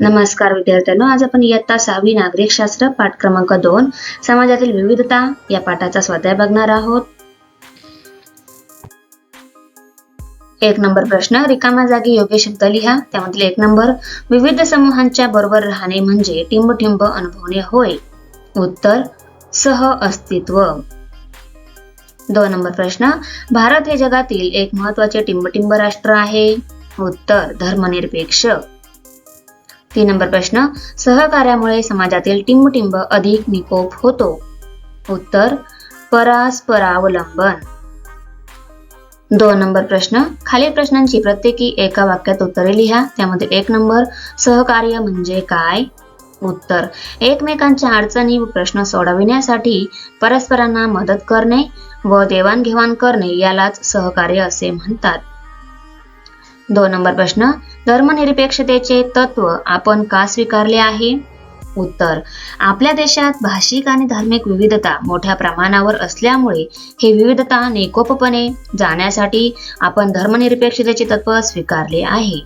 नमस्कार विद्यार्थ्यांनो आज आपण इयत्ता सहावी नागरिक शास्त्र पाठ क्रमांक दोन समाजातील विविधता या पाठाचा स्वाध्याय बघणार आहोत. एक नंबर प्रश्न रिकाम्या जागी योग्य शब्द लिहा. त्यामधील एक नंबर विविध समूहांच्या बरोबर राहणे म्हणजे टिंबटिंब अनुभवणे होय. उत्तर सह अस्तित्व. दोन नंबर प्रश्न भारत हे जगातील एक महत्त्वाचे टिंबटिंब राष्ट्र आहे. उत्तर धर्मनिरपेक्ष. तीन नंबर प्रश्न सहकार्यामुळे समाजातील टिंबटिंब अधिक निकोप होतो. उत्तर परस्परावलंबन. दोन नंबर प्रश्न खालील प्रश्नांची प्रत्येकी एका वाक्यात उत्तरे लिहा त्यामध्ये एक नंबर सहकार्य म्हणजे काय? उत्तर एकमेकांच्या अडचणी व प्रश्न सोडविण्यासाठी परस्परांना मदत करणे व देवाणघेवाण करणे यालाच सहकार्य असे म्हणतात. दोन नंबर प्रश्न धर्मनिरपेक्षतेचे तत्व आपण का स्वीकारले आहे? उत्तर. आपल्या देशात भाषिक आणि धार्मिक विविधता मोठ्या प्रमाणावर असल्यामुळे हे विविधता निकोपपणे जाण्यासाठी आपण धर्मनिरपेक्षतेचे तत्व स्वीकारले आहे.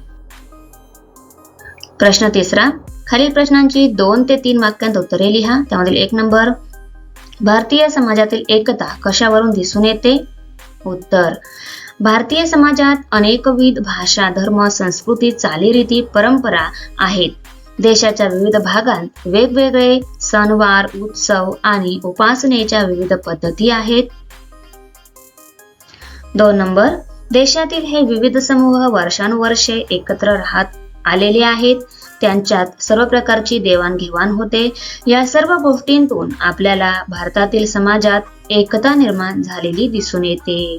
प्रश्न तिसरा. खालील प्रश्नांची दोन ते तीन वाक्यांत उत्तरे लिहा. त्यामधील एक नंबर. भारतीय समाजातील एकता कशावरून दिसून येते? उत्तर. भारतीय समाजात अनेकविध भाषा धर्म संस्कृती चालीरीती परंपरा आहेत. देशाच्या विविध भागात वेगवेगळे सणवार उत्सव आणि उपासनेच्या विविध पद्धती आहेत. दोन नंबर देशातील हे विविध समूह वर्षानुवर्षे एकत्र राहत आलेले आहेत. त्यांच्यात सर्व प्रकारची देवाणघेवाण होते. या सर्व गोष्टींतून आपल्याला भारतातील समाजात एकता निर्माण झालेली दिसून येते.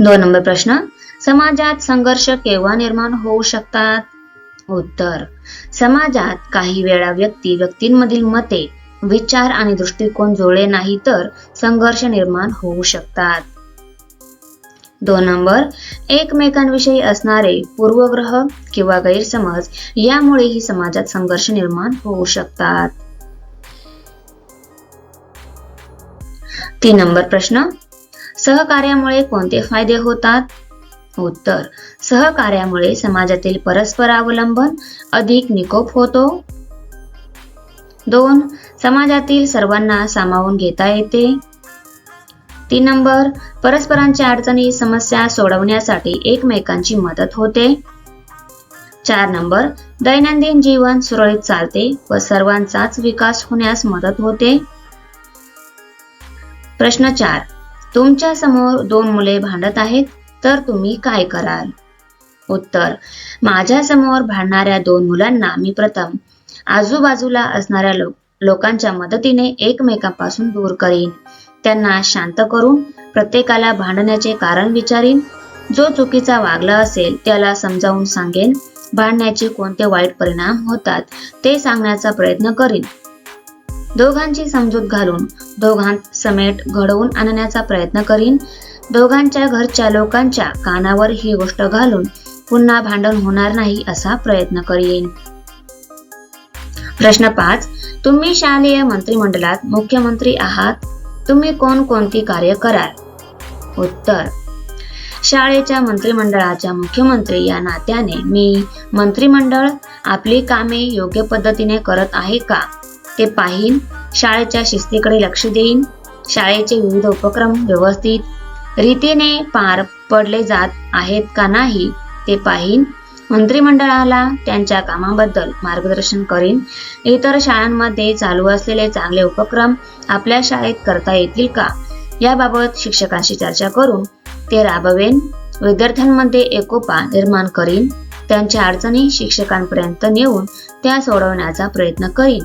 दोन नंबर प्रश्न. समाजात संघर्ष केव्हा निर्माण होऊ शकतात? उत्तर. समाजात काही वेळा व्यक्ती व्यक्तींमधील मते विचार आणि दृष्टिकोन जुळले नाही तर संघर्ष निर्माण होऊ शकतात. दोन नंबर. एकमेकांविषयी असणारे पूर्वग्रह किंवा गैरसमज यामुळेही समाजात संघर्ष निर्माण होऊ शकतात. तीन नंबर प्रश्न. सहकार्यामुळे कोणते फायदे होतात? उत्तर सहकार्यामुळे समाजातील परस्पर अवलंबन अधिक निकोप होतो. दोन समाजातील सर्वांना सामावून घेता येते. तीन नंबर परस्परांच्या अडचणी समस्या सोडवण्यासाठी एकमेकांची मदत होते. चार नंबर दैनंदिन जीवन सुरळीत चालते व सर्वांचाच विकास होण्यास मदत होते. प्रश्न चार तुमच्यासमोर दोन मुले भांडत आहेत तर तुम्ही काय कराल? उत्तर माझ्यासमोर भांडणाऱ्या दोन मुलांना मी प्रथम आजूबाजूला असणाऱ्या लोक लोकांच्या मदतीने एकमेकांपासून दूर करीन. त्यांना शांत करून प्रत्येकाला भांडण्याचे कारण विचारीन. जो चुकीचा वागला असेल त्याला समजावून सांगेन भांडण्याचे कोणते वाईट परिणाम होतात ते सांगण्याचा प्रयत्न करीन. दोघांची समजूत घालून दोघांत समेट घडवून आणण्याचा प्रयत्न करीन. दोघांच्या घरच्या लोकांच्या कानावर ही गोष्ट घालून पुन्हा भांडण होणार नाही असा प्रयत्न करीन. प्रश्न पाच. तुम्ही शालेय मंत्रिमंडळात मुख्यमंत्री आहात. तुम्ही कोण कोणती कार्य कराल? उत्तर. शाळेच्या मंत्रिमंडळाच्या मुख्यमंत्री या नात्याने मी मंत्रिमंडळ आपली कामे योग्य पद्धतीने करत आहे का? ते पाहीन. शाळेच्या शिस्तीकडे लक्ष देईन. शाळेचे विविध उपक्रम व्यवस्थित रीतीने पार पडले जात आहेत का नाही ते पाहीन. मंत्रिमंडळाला त्यांच्या कामाबद्दल मार्गदर्शन करीन. इतर शाळांमध्ये चालू असलेले चांगले उपक्रम आपल्या शाळेत करता येतील का? याबाबत शिक्षकांशी चर्चा करून ते राबवेन. विद्यार्थ्यांमध्ये एकोपा निर्माण करीन. त्यांच्या अडचणी शिक्षकांपर्यंत नेऊन त्या सोडवण्याचा प्रयत्न करीन.